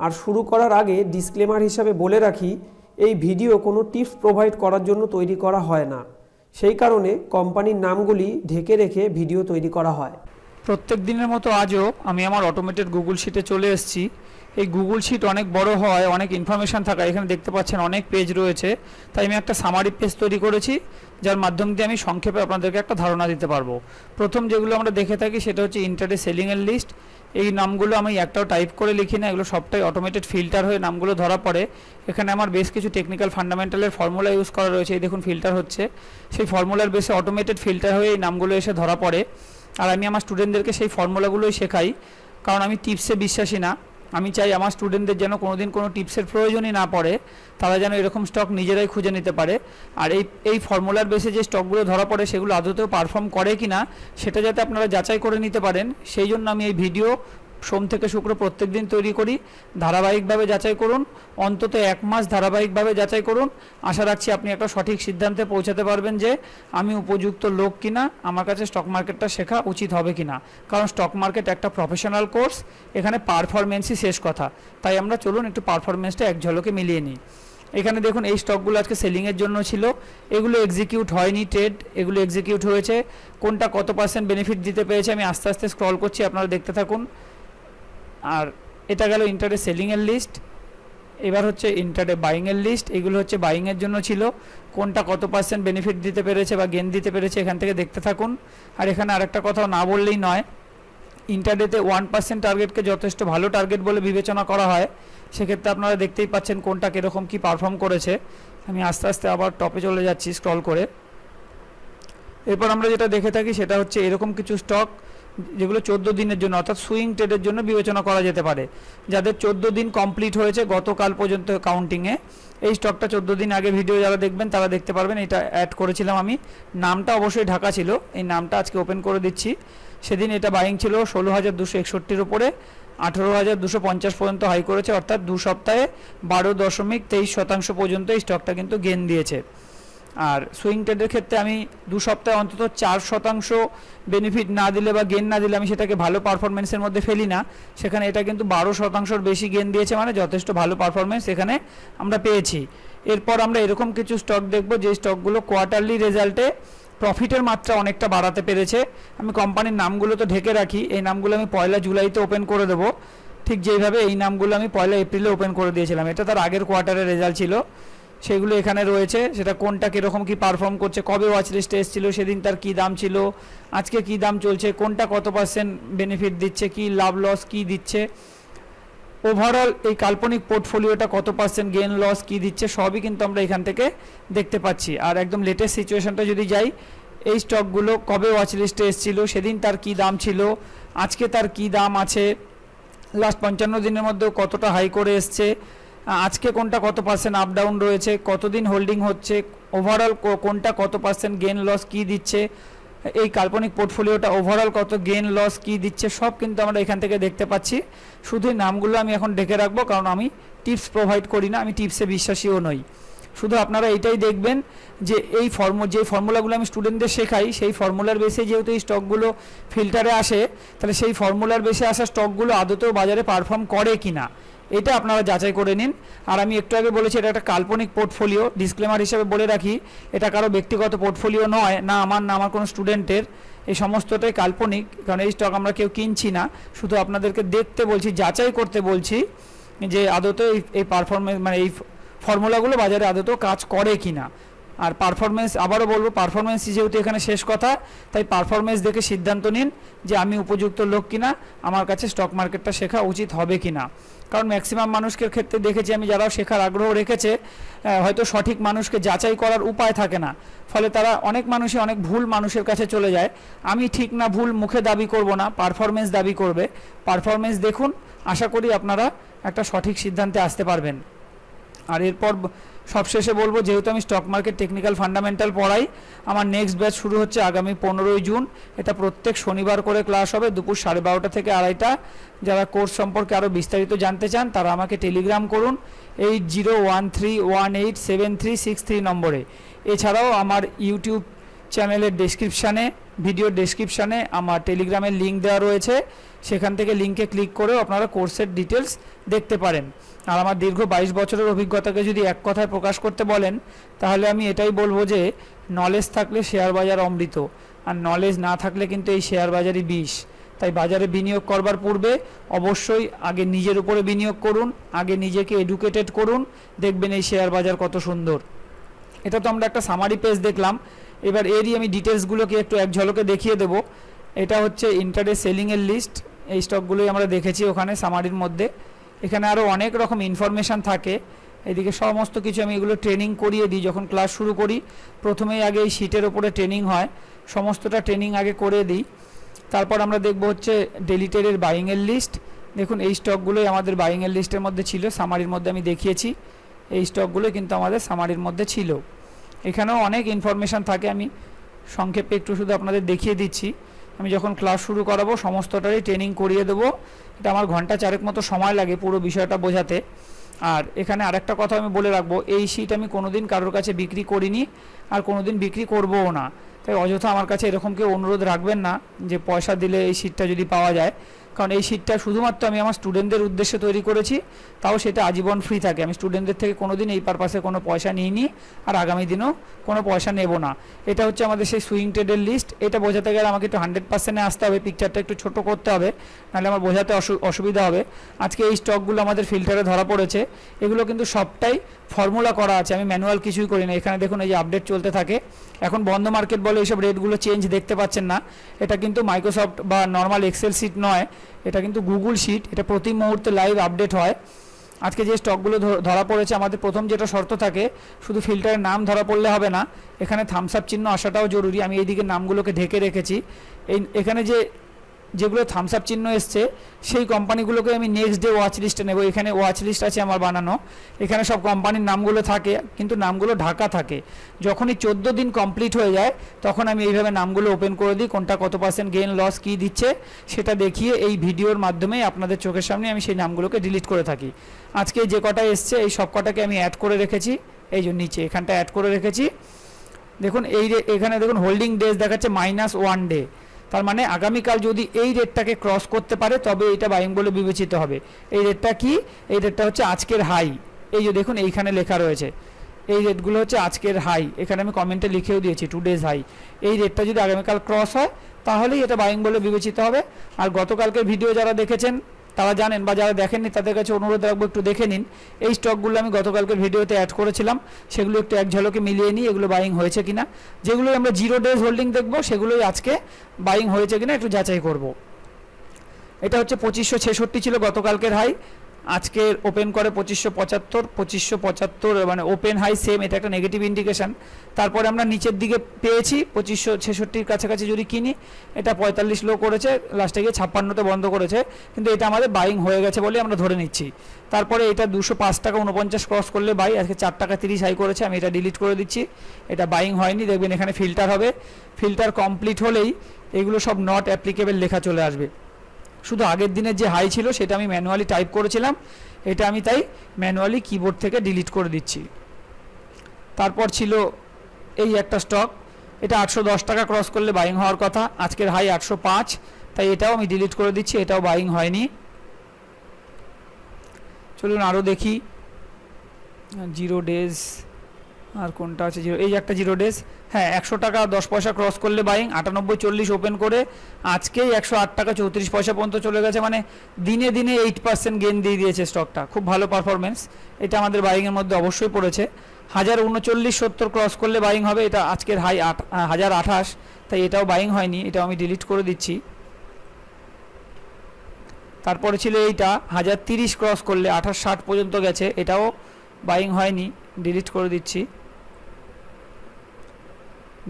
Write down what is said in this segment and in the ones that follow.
আর শুরু করার আগে ডিসক্লেমার হিসাবে বলে রাখি, এই ভিডিও কোনো টিপস প্রোভাইড করার জন্য তৈরি করা হয় না। সেই কারণে কোম্পানির নামগুলি ঢেকে রেখে ভিডিও তৈরি করা হয়। প্রত্যেক দিনের মতো আজও আমি আমার অটোমেটেড গুগল শিটে চলে এসেছি। এই গুগল শিট অনেক বড় হয়, অনেক ইনফরমেশান থাকা এখানে দেখতে পাচ্ছেন অনেক পেজ রয়েছে। তাই আমি একটা সামারি পেজ তৈরি করেছি, যার মাধ্যম দিয়ে আমি সংক্ষেপে আপনাদেরকে একটা ধারণা দিতে পারব। প্রথম যেগুলো আমরা দেখে থাকি সেটা হচ্ছে ইন্টারডে সেলিংয়ের লিস্ট এই নামগুলো আমি একটাও টাইপ করে লিখি না, এগুলো সবটাই অটোমেটেড ফিল্টার হয়ে নামগুলো ধরা পড়ে। এখানে আমার বেশ কিছু টেকনিক্যাল ফান্ডামেন্টালের ফর্মুলা ইউজ করা রয়েছে, এই দেখুন ফিল্টার হচ্ছে। সেই ফর্মুলার বেসে অটোমেটেড ফিল্টার হয়ে এই নামগুলো এসে ধরা পড়ে। আর আমি আমার স্টুডেন্টদেরকে সেই ফর্মুলাগুলোই শেখাই, কারণ আমি টিপসে বিশ্বাসী না। আমি চাই আমার স্টুডেন্টদের যেন কোনো দিন কোনো টিপসের প্রয়োজনই না পড়ে, তারা যেন এরকম স্টক নিজেরাই খুঁজে নিতে পারে। আর এই এই ফর্মুলার বেসে যে স্টকগুলো ধরা পড়ে, সেগুলো আদতেও পারফর্ম করে কি না সেটা যাতে আপনারা যাচাই করে নিতে পারেন, সেই জন্য আমি এই ভিডিও সোম থেকে শুক্র প্রত্যেক দিন তৈরি করি। ধারাবাহিকভাবে যাচাই করুন। অন্তত এক মাস ধারাবাহিকভাবে যাচাই করুন। আশা রাখছি আপনি একটা সঠিক সিদ্ধান্তে পৌঁছাতে পারবেন যে আমি উপযুক্ত লোক কিনা, আমার কাছে স্টক মার্কেটটা শেখা উচিত হবে কিনা। কারণ স্টক মার্কেট একটা প্রফেশনাল কোর্স এখানে পারফরমেন্সই শেষ কথা। তাই আমরা চলুন একটু পারফরমেন্সটা এক ঝলকে মিলিয়ে নিই। এখানে দেখুন, এই স্টকগুলো আজকে সেলিংয়ের জন্য ছিল। এগুলো এক্সিকিউট হয়নি ট্রেড এগুলো এক্সিকিউট হয়েছে। কোনটা কত পার্সেন্ট বেনিফিট দিতে পেরেছে আমি আস্তে আস্তে স্ক্রল করছি, আপনারা দেখতে থাকুন। আর এটা গেল ইন্টারডে সেলিংয়ের লিস্ট এবার হচ্ছে ইন্টারডে বাইংয়ের লিস্ট এগুলো হচ্ছে বাইংয়ের জন্য ছিল। কোনটা কত পার্সেন্ট বেনিফিট দিতে পেরেছে বা গেন দিতে পেরেছে এখান থেকে দেখতে থাকুন। আর এখানে আরেকটা কথাও না বললেই নয় ইন্টারডেতে ওয়ান পার্সেন্ট টার্গেটকে যথেষ্ট ভালো টার্গেট বলে বিবেচনা করা হয়। সেক্ষেত্রে আপনারা দেখতেই পাচ্ছেন কোনটা কীরকম কী পারফর্ম করেছে। আমি আস্তে আস্তে আবার টপে চলে যাচ্ছি স্ক্রল করে। এরপর আমরা যেটা দেখে থাকি সেটা হচ্ছে এরকম কিছু স্টক যেগুলো চোদ্দ দিনের জন্য, অর্থাৎ সুইং ট্রেডের জন্য বিবেচনা করা যেতে পারে। যাদের চোদ্দ দিন কমপ্লিট হয়েছে গতকাল পর্যন্ত কাউন্টিংয়ে এই স্টকটা চোদ্দ দিন আগে ভিডিও যারা দেখবেন তারা দেখতে পারবেন, এটা অ্যাড করেছিলাম আমি। নামটা অবশ্যই ঢাকা ছিল, এই নামটা আজকে ওপেন করে দিচ্ছি। সেদিন এটা বাইং ছিল ষোলো হাজার দুশো একষট্টির উপরে, আঠেরো হাজার দুশো পঞ্চাশ পর্যন্ত হাই করেছে, অর্থাৎ দু সপ্তাহে বারো দশমিক তেইশ শতাংশ পর্যন্ত এই স্টকটা কিন্তু গেন দিয়েছে। আর সুইং ট্রেডের ক্ষেত্রে আমি দু সপ্তাহে অন্তত চার শতাংশ বেনিফিট না দিলে বা গেন না দিলে আমি সেটাকে ভালো পারফরমেন্সের মধ্যে ফেলি না। সেখানে এটা কিন্তু বারো শতাংশর বেশি গেন দিয়েছে মানে যথেষ্ট ভালো পারফরমেন্স এখানে আমরা পেয়েছি। এরপর আমরা এরকম কিছু স্টক দেখব যে স্টকগুলো কোয়ার্টারলি রেজাল্টে প্রফিটের মাত্রা অনেকটা বাড়াতে পেরেছে। আমি কোম্পানির নামগুলো তো ঢেকে রাখি, এই নামগুলো আমি পয়লা জুলাইতে ওপেন করে দেবো। ঠিক যেইভাবে এই নামগুলো আমি পয়লা এপ্রিলে ওপেন করে দিয়েছিলাম, এটা তার আগের কোয়ার্টারের রেজাল্ট ছিল। সেগুলো এখানে রয়েছে। সেটা কোনটা কীরকম কি পারফর্ম করছে, কবে ওয়াচ লিস্টে এসেছিল, সেদিন তার কি দাম ছিল, আজকে কি দাম চলছে, কোনটা কত পার্সেন্ট বেনিফিট দিচ্ছে, কি লাভ লস কি দিচ্ছে। ওভারঅল এই কাল্পনিক পোর্টফোলিওটা কত পার্সেন্ট গেন লস কি দিচ্ছে, সবই কিন্তু আমরা এখান থেকে দেখতে পাচ্ছি। আর একদম লেটেস্ট সিচুয়েশনটা যদি যাই, এই স্টকগুলো কবে ওয়াচ লিস্টে এসেছিল, সেদিন তার কি দাম ছিল, আজকে তার কি দাম আছে লাস্ট পঞ্চান্ন দিনের মধ্যে কতটা হাই করে এসছে আজকে কোনটা কত পার্সেন্ট আপ ডাউন রয়েছে? কতদিন হোল্ডিং হচ্ছে? ওভারঅল কোনটা কত পার্সেন্ট গেন লস কি দিচ্ছে? এই কাল্পনিক পোর্টফোলিওটা ওভারঅল কত গেন লস কি দিচ্ছে? সব কিন্তু আমরা এখান থেকে দেখতে পাচ্ছি। শুধু নামগুলো আমি এখন ডেকে রাখব, কারণ আমি টিপস প্রোভাইড করি না, আমি টিপসে বিশ্বাসীও নই। শুধু আপনারা এটাই দেখবেন যে এই ফর্ম যে ফর্মুলাগুলো আমি স্টুডেন্টদের শেখাই, সেই ফর্মুলার বেসে যেহেতু এই স্টকগুলো ফিল্টারে আসে, তাহলে সেই ফর্মুলার বেসে আসা স্টকগুলো আদতেও বাজারে পারফর্ম করে কি না এটা আপনারা যাচাই করে নিন। আর আমি একটু আগে বলেছি, এটা একটা কাল্পনিক পোর্টফোলিও। ডিসক্লেমার হিসেবে বলে রাখি, এটা কারও ব্যক্তিগত পোর্টফোলিও নয়, না আমার না আমার কোনো স্টুডেন্টের। এই সমস্তটাই কাল্পনিক, কারণ এই স্টক আমরা কেউ কিনছি না। শুধু আপনাদেরকে দেখতে বলছি, যাচাই করতে বলছি যে আদতে এই পারফরমেন্স মানে এই ফর্মুলাগুলো বাজারে আদতেও কাজ করে কি না আর পারফরমেন্স আবারও বলব পারফরমেন্স যেহেতু এখানে শেষ কথা, তাই পারফরমেন্স দেখে সিদ্ধান্ত নিন যে আমি উপযুক্ত লোক কিনা, আমার কাছে স্টক মার্কেটটা শেখা উচিত হবে কিনা। কারণ ম্যাক্সিমাম মানুষকে ক্ষেত্রে দেখেছি আমি, যারাও শেখার আগ্রহ রেখেছে হয়তো সঠিক মানুষকে যাচাই করার উপায় থাকে না। ফলে তারা অনেক মানুষই অনেক ভুল মানুষের কাছে চলে যায়। আমি ঠিক না ভুল মুখে দাবি করব না পারফরমেন্স দাবি করবে। পারফরমেন্স দেখুন, আশা করি আপনারা একটা সঠিক সিদ্ধান্তে আসতে পারবেন। আর এরপর সবশেষে বলব, যেহেতু আমি স্টক মার্কেট টেকনিক্যাল ফান্ডামেন্টাল পড়াই, আমার নেক্সট ব্যাচ শুরু হচ্ছে আগামী পনেরোই জুন। এটা প্রত্যেক শনিবার করে ক্লাস হবে, দুপুর সাড়ে বারোটা থেকে আড়াইটা। যারা কোর্স সম্পর্কে আরও বিস্তারিত জানতে চান, তারা আমাকে টেলিগ্রাম করুন eight zero one three one eight seven three six three নম্বরে। এছাড়াও আমার ইউটিউব চ্যানেলের ডেসক্রিপশানে ভিডিও ডেসক্রিপশানে আমার টেলিগ্রামের লিঙ্ক দেওয়া রয়েছে। সেখান থেকে লিঙ্কে ক্লিক করেও আপনারা কোর্সের ডিটেলস দেখতে পারেন। আর আমার দীর্ঘ বাইশ বছরের অভিজ্ঞতাকে যদি এক কথায় প্রকাশ করতে বলেন, তাহলে আমি এটাই বলব যে নলেজ থাকলে শেয়ার বাজার অমৃত, আর নলেজ না থাকলে কিন্তু এই শেয়ার বাজারই বিষ। তাই বাজারে বিনিয়োগ করবার পূর্বে অবশ্যই আগে নিজের উপরে বিনিয়োগ করুন, আগে নিজেকে এডুকেটেড করুন, দেখবেন এই শেয়ার বাজার কত সুন্দর। এটা তো আমরা একটা সামারি পেজ দেখলাম। এবার এরই আমি ডিটেলসগুলোকে একটু এক ঝলকে দেখিয়ে দেবো। এটা হচ্ছে ইন্টারডে সেলিংয়ের লিস্ট এই স্টকগুলোই আমরা দেখেছি ওখানে সামারির মধ্যে। এখানে আরও অনেক রকম ইনফরমেশান থাকে। এদিকে সমস্ত কিছু আমি এগুলো ট্রেনিং করিয়ে দিই। যখন ক্লাস শুরু করি, প্রথমেই আগে এই শিটের ওপরে ট্রেনিং হয়। সমস্তটা ট্রেনিং আগে করে দিই। তারপর আমরা দেখব হচ্ছে ডেলিটেডের বাইংয়ের লিস্ট দেখুন, এই স্টকগুলোই আমাদের বাইংয়ের লিস্টের মধ্যে ছিল। সামারির মধ্যে আমি দেখিয়েছি। এই স্টকগুলো কিন্তু আমাদের সামারির মধ্যে ছিল। এখানেও অনেক ইনফরমেশান থাকে, আমি সংক্ষেপে একটু শুধু আপনাদের দেখিয়ে দিচ্ছি। আমি যখন ক্লাস শুরু করাবো, সমস্তটারই ট্রেনিং করিয়ে দেবো। এটা আমার ঘণ্টা চারেক মতো সময় লাগে পুরো বিষয়টা বোঝাতে। আর এখানে আরেকটা কথা আমি বলে রাখব, এই শীট আমি কোনোদিন কারোর কাছে বিক্রি করিনি, আর কোনোদিন বিক্রি করবও না। তাই অযথা আমার কাছে এরকম কেউ অনুরোধ রাখবেন না যে পয়সা দিলে এই শীটটা যদি পাওয়া যায়। কারণ এই শীটটা শুধুমাত্র আমি আমার স্টুডেন্টদের উদ্দেশ্যে তৈরি করেছি, তাও সেটা আজীবন ফ্রি থাকে। আমি স্টুডেন্টদের থেকে কোনো দিন এই পারপাসে কোনো পয়সা নিইনি আর আগামী দিনেও কোনো পয়সা নেব না। এটা হচ্ছে আমাদের সেই সুইং ট্রেডের লিস্ট এটা বোঝাতে গেলে আমাকে একটু হান্ড্রেড পার্সেন্টে আসতে হবে পিকচারটা একটু ছোট করতে হবে, নাহলে আমার বোঝাতে অসু- অসুবিধা হবে। আজকে এই স্টকগুলো আমাদের ফিল্টারে ধরা পড়েছে। এগুলো কিন্তু সবটাই ফর্মুলা করা আছে, আমি ম্যানুয়াল কিছুই করি না, এখানে দেখুন এই যে আপডেট চলতে থাকে। এখন বন্ধ মার্কেট বলে এইসব রেটগুলো চেঞ্জ দেখতে পাচ্ছেন না। এটা কিন্তু মাইক্রোসফট বা নর্মাল এক্সেল সিট নয়, এটা কিন্তু গুগল শিট এটা প্রতি মুহূর্তে লাইভ আপডেট হয়। আজকে যে স্টকগুলো ধরা পড়েছে, আমাদের প্রথম যেটা শর্ত থাকে, শুধু ফিল্টারের নাম ধরা পড়লে হবে না, এখানে থামস আপ চিহ্ন আসাটাও জরুরি, আমি এইদিকে নামগুলোকে ঢেকে রেখেছি। এই, এখানে যে যেগুলো থামস আপ চিহ্ন এসছে, সেই কোম্পানিগুলোকে আমি নেক্সট ডে ওয়াচ লিস্টে নেব। এখানে ওয়াচ লিস্ট আছে আমার বানানো। এখানে সব কোম্পানির নামগুলো থাকে, কিন্তু নামগুলো ঢাকা থাকে। যখনই চোদ্দ দিন কমপ্লিট হয়ে যায়, তখন আমি এইভাবে নামগুলো ওপেন করে দিই, কোনটা কত পার্সেন্ট গেইন লস কী দিচ্ছে, সেটা দেখিয়ে এই ভিডিওর মাধ্যমেই আপনাদের চোখের সামনে আমি সেই নামগুলোকে ডিলিট করে থাকি। আজকে যে কটা এসছে, এই সব কটাকে আমি অ্যাড করে রেখেছি। এই যে নিচে, এখানটা অ্যাড করে রেখেছি। দেখুন, এই এখানে দেখুন হোল্ডিং ডেজ দেখাচ্ছে মাইনাস ওয়ান ডে তার মানে আগামীকাল যদি এই রেটটাকে ক্রস করতে পারে, তবে এটা বাইং বলে বিবেচিত হবে। এই রেটটা কি? এই রেটটা হচ্ছে আজকের হাই এই যে দেখুন, এইখানে লেখা রয়েছে। এই রেটগুলো হচ্ছে আজকের হাই এখানে আমি কমেন্টে লিখেও দিয়েছি টু ডেজ হাই এই রেটটা যদি আগামীকাল ক্রস হয়, তাহলেই এটা বাইং বলে বিবেচিত হবে। আর গতকালকে ভিডিও যারা দেখেছেন তারা জানেন বা যারা দেখেননি তাদের কাছে অনুরোধ রাখব একটু দেখে নিন। এই স্টকগুলো আমি গতকালকের ভিডিওতে অ্যাড করেছিলাম। সেগুলো একটু এক ঝলকে মিলিয়ে নিই, এগুলো বাইং হয়েছে কিনা। যেগুলো আমরা জিরো ডেজ হোল্ডিং দেখব, সেগুলোই আজকে বাইং হয়েছে কিনা একটু যাচাই করব। এটা হচ্ছে পঁচিশশো ছেষট্টি ছিল গতকালকের হাই আজকে ওপেন করে পঁচিশশো পঁচাত্তর পঁচিশশো পঁচাত্তর মানে ওপেন হাই সেম এটা একটা নেগেটিভ ইন্ডিকেশন তারপরে আমরা নিচের দিকে পেয়েছি, পঁচিশশো ছেষট্টির কাছাকাছি যদি কিনি, এটা পঁয়তাল্লিশ লো করেছে লাস্টে গিয়ে ছাপ্পান্নতে বন্ধ করেছে, কিন্তু এটা আমাদের বাইং হয়ে গেছে বলে আমরা ধরে নিচ্ছি। তারপরে এটা দুশো পাঁচ টাকা উনপঞ্চাশ ক্রস করলে বাই আজকে চার টাকা তিরিশ হাই করেছে, আমি এটা ডিলিট করে দিচ্ছি। এটা বাইং হয়নি, দেখবেন এখানে ফিল্টার হবে। ফিল্টার কমপ্লিট হলেই এগুলো সব নট অ্যাপ্লিকেবল লেখা চলে আসবে। শুধু আগের দিনের যে হাই ছিল সেটা আমি ম্যানুয়ালি টাইপ করেছিলাম, এটা আমি তাই ম্যানুয়ালি কিবোর্ড থেকে ডিলিট করে দিচ্ছি। তারপর ছিল এই একটা স্টক এটা আটশো দশ টাকা ক্রস করলে বাইং হওয়ার কথা, আজকের হাই আটশো পাঁচ, তাই এটাও আমি ডিলিট করে দিচ্ছি, এটাও বাইং হয়নি। চলুন আরও দেখি। জিরো ডেজ আর কোনটা আছে? জিরো এই একটা জিরো ডেজ হ্যাঁ একশো টাকা দশ পয়সা ক্রস করলে বাইং আটানব্বই চল্লিশ ওপেন করে, আজকেই একশো আট টাকা চৌত্রিশ পয়সা পর্যন্ত চলে গেছে। মানে দিনে দিনে এইট পার্সেন্ট গেন দিয়ে দিয়েছে স্টকটা খুব ভালো পারফরমেন্স এটা আমাদের বাইংয়ের মধ্যে অবশ্যই পড়েছে। হাজার উনচল্লিশ সত্তর ক্রস করলে বাইং হবে। এটা আজকের হাই আট হাজার আঠাশ। তাই এটাও বাইং হয়নি। এটাও আমি ডিলিট করে দিচ্ছি। তারপরে ছিল এইটা। হাজার তিরিশ ক্রস করলে আঠাশ ষাট পর্যন্ত গেছে। এটাও বাইং হয়নি। ডিলিট করে দিচ্ছি।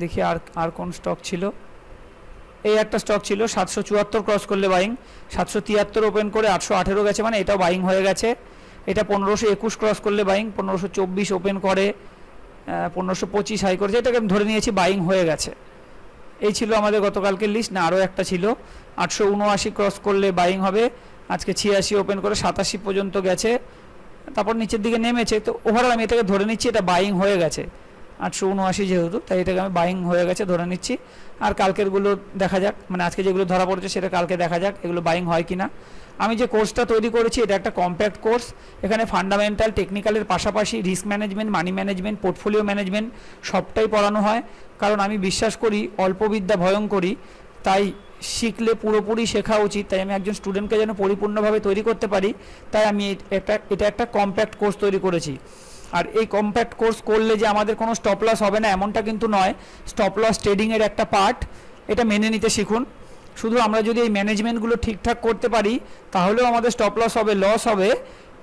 দেখি আর আর কোন স্টক ছিল। এই একটা স্টক ছিল, সাতশো চুয়াত্তর ক্রস করলে বাইং সাতশো তিয়াত্তর ওপেন করে আটশো আঠেরো গেছে মানে এটাও বাইং হয়ে গেছে। এটা পনেরোশো একুশ ক্রস করলে বাইং পনেরোশো চব্বিশ ওপেন করে পনেরোশো পঁচিশ হাই করেছে। এটাকে আমি ধরে নিয়েছি বাইং হয়ে গেছে। এই ছিল আমাদের গতকালকের লিস্ট না, আরও একটা ছিল। আটশো উনআশি ক্রস করলে বাইং হবে, আজকে ছিয়াশি ওপেন করে সাতাশি পর্যন্ত গেছে। তারপর নিচের দিকে নেমেছে, তো ওভারঅল আমি এটাকে ধরে নিচ্ছি, এটা বাইং হয়ে গেছে। আটশো উনআশি যেহেতু, তাই এটাকে আমি বাইং হয়ে গেছে, ধরে নিচ্ছি। আর কালকেরগুলো দেখা যাক মানে আজকে যেগুলো ধরা পড়েছে সেটা কালকে দেখা যাক, এগুলো বাইং হয় কি না আমি যে কোর্সটা তৈরি করেছি, এটা একটা কম্প্যাক্ট কোর্স এখানে ফান্ডামেন্টাল টেকনিক্যালের পাশাপাশি risk management money management portfolio management সবটাই পড়ানো হয়। কারণ আমি বিশ্বাস করি অল্প বিদ্যা ভয়ঙ্করী তাই শিখলে পুরোপুরি শেখা উচিত। তাই আমি একজন স্টুডেন্টকে যেন পরিপূর্ণভাবে তৈরি করতে পারি, তাই আমি এ- একটা, এটা একটা কম্প্যাক্ট কোর্স তৈরি করেছি। আর এই কম্প্যাক্ট কোর্স করলে যে আমাদের কোনো স্টপ লস হবে না, এমনটা কিন্তু নয়। স্টপ লস ট্রেডিংয়ের একটা পার্ট এটা মেনে নিতে শিখুন। শুধু আমরা যদি এই ম্যানেজমেন্টগুলো ঠিকঠাক করতে পারি, তাহলেও আমাদের স্টপ লস হবে লস হবে।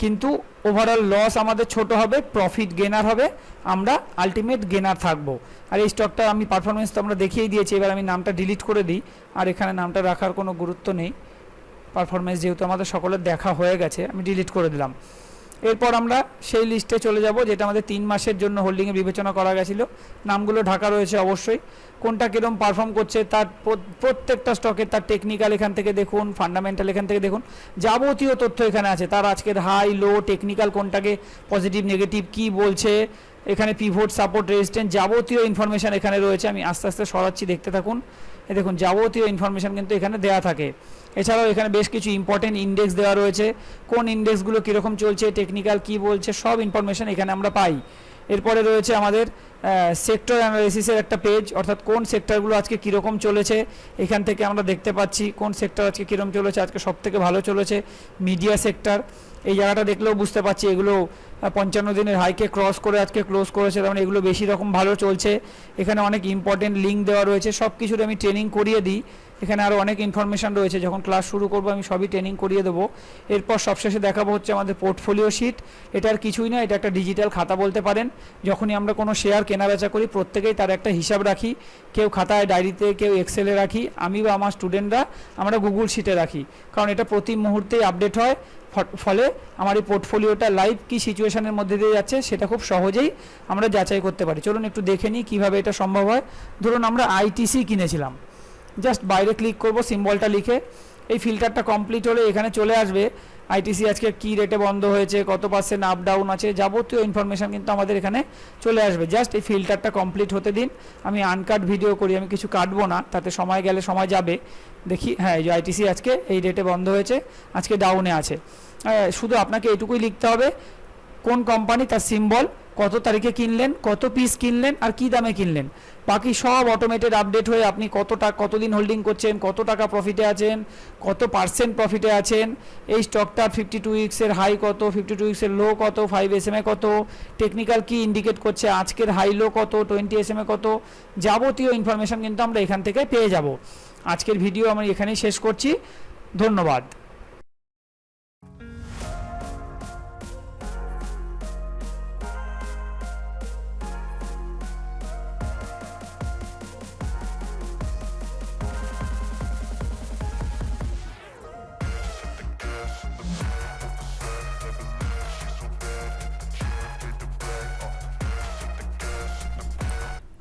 কিন্তু ওভারঅল লস আমাদের ছোট হবে প্রফিট গেনার হবে, আমরা আলটিমেট গেনার থাকব। আর এই স্টকটা আমি পারফরমেন্স তো আমরা দেখিয়েই দিয়েছি, এবার আমি নামটা ডিলিট করে দিই। আর এখানে নামটা রাখার কোনো গুরুত্ব নেই। পারফরমেন্স যেহেতু আমাদের সকলের দেখা হয়ে গেছে, আমি ডিলিট করে দিলাম। এরপর আমরা সেই লিস্টে চলে যাব, যেটা আমাদের তিন মাসের জন্য হোল্ডিংয়ে বিবেচনা করা গেছিল। নামগুলো ঢাকা রয়েছে অবশ্যই। কোনটা কীরকম পারফর্ম করছে, তার প্রত্যেকটা স্টকের তার টেকনিক্যাল এখান থেকে দেখুন ফান্ডামেন্টাল এখান থেকে দেখুন। যাবতীয় তথ্য এখানে আছে, তার আজকের হাই লো টেকনিক্যাল কোনটাকে পজিটিভ নেগেটিভ কি বলছে, এখানে পিভোট সাপোর্ট রেজিস্ট্যান্ট যাবতীয় ইনফরমেশান এখানে রয়েছে। আমি আস্তে আস্তে সরাচ্ছি, দেখতে থাকুন। দেখুন, যাবতীয় ইনফরমেশান কিন্তু এখানে দেওয়া থাকে। এছাড়াও এখানে বেশ কিছু ইম্পর্টেন্ট ইন্ডেক্স দেওয়া রয়েছে। কোন ইন্ডেক্সগুলো কীরকম চলছে টেকনিক্যাল কি বলছে, সব ইনফরমেশান এখানে আমরা পাই। এরপরে রয়েছে আমাদের সেক্টর অ্যানালিসিসের একটা পেজ অর্থাৎ কোন সেক্টরগুলো আজকে কীরকম চলেছে। এখান থেকে আমরা দেখতে পাচ্ছি কোন সেক্টর আজকে কীরকম চলেছে, আজকে সব থেকে ভালো চলেছে। মিডিয়া সেক্টর এই জায়গাটা দেখলেও বুঝতে পারছি এগুলো পঞ্চান্ন দিনের হাইকে ক্রস করে আজকে ক্লোজ করেছে, তার মানে এগুলো বেশি রকম ভালো চলছে। এখানে অনেক ইম্পর্টেন্ট লিঙ্ক দেওয়া রয়েছে সব কিছুর আমি ট্রেনিং করিয়ে দিই। এখানে আরও অনেক ইনফরমেশান রয়েছে। যখন ক্লাস শুরু করব, আমি সবই ট্রেনিং করিয়ে দেবো। এরপর সবশেষে দেখাবো হচ্ছে আমাদের পোর্টফোলিও শিট এটার কিছুই না এটা একটা ডিজিটাল খাতা বলতে পারেন। যখনই আমরা কোনো শেয়ার কেনাবেচা করি, প্রত্যেকেই তার একটা হিসাব রাখি। কেউ খাতায় ডায়েরিতে কেউ এক্সেলে রাখি। আমি বা আমার স্টুডেন্টরা আমরা গুগল শিটে রাখি। কারণ এটা প্রতি মুহূর্তেই আপডেট হয়। ফলে আমার এই পোর্টফোলিওটা লাইভ কি সিচুয়েশনের মধ্যে দিয়ে যাচ্ছে, সেটা খুব সহজেই আমরা যাচাই করতে পারি। চলুন একটু দেখে নিই কীভাবে এটা সম্ভব হয়। ধরুন আমরা আইটিসি কিনেছিলাম। জাস্ট বাইরে ক্লিক করব সিম্বলটা লিখে। এই ফিল্টারটা কমপ্লিট হলে এখানে চলে আসবে। আইটিসি আজকে কি রেটে বন্ধ হয়েছে, কত পার্সেন্ট আপ ডাউন আছে, যাবতীয় ইনফরমেশান কিন্তু আমাদের এখানে চলে আসবে। জাস্ট এই ফিল্টারটা কমপ্লিট হতে দিন। আমি আনকাট ভিডিও করি, আমি কিছু কাটবো না, তাতে সময় গেলে সময় যাবে। দেখি হ্যাঁ এই যে আইটিসি আজকে এই রেটে বন্ধ হয়েছে, আজকে ডাউনে আছে। শুধু আপনাকে এটুকুই লিখতে হবে, কোন কোম্পানি তার সিম্বল কত তারিখে কিনলেন, কত পিস কিনলেন আর কি দামে কিনলেন? বাকি সব অটোমেটেড আপডেট হয়ে আপনি কত টাকা কতদিন হোল্ডিং করছেন, কত টাকা প্রফিটে আছেন, কত পার্সেন্ট প্রফিটে আছেন, এই স্টকটা ফিফটি টু উইক্সের হাই কত ফিফটি টু উইক্সের লো কত ফাইভ এস এম এ কত টেকনিক্যাল কি ইন্ডিকেট করছে, আজকের হাই লো কত টোয়েন্টি এস এম এ কত, যাবতীয় ইনফরমেশন কিন্তু আমরা এখান থেকে পেয়ে যাব। আজকের ভিডিও আমি এখানেই শেষ করছি। ধন্যবাদ।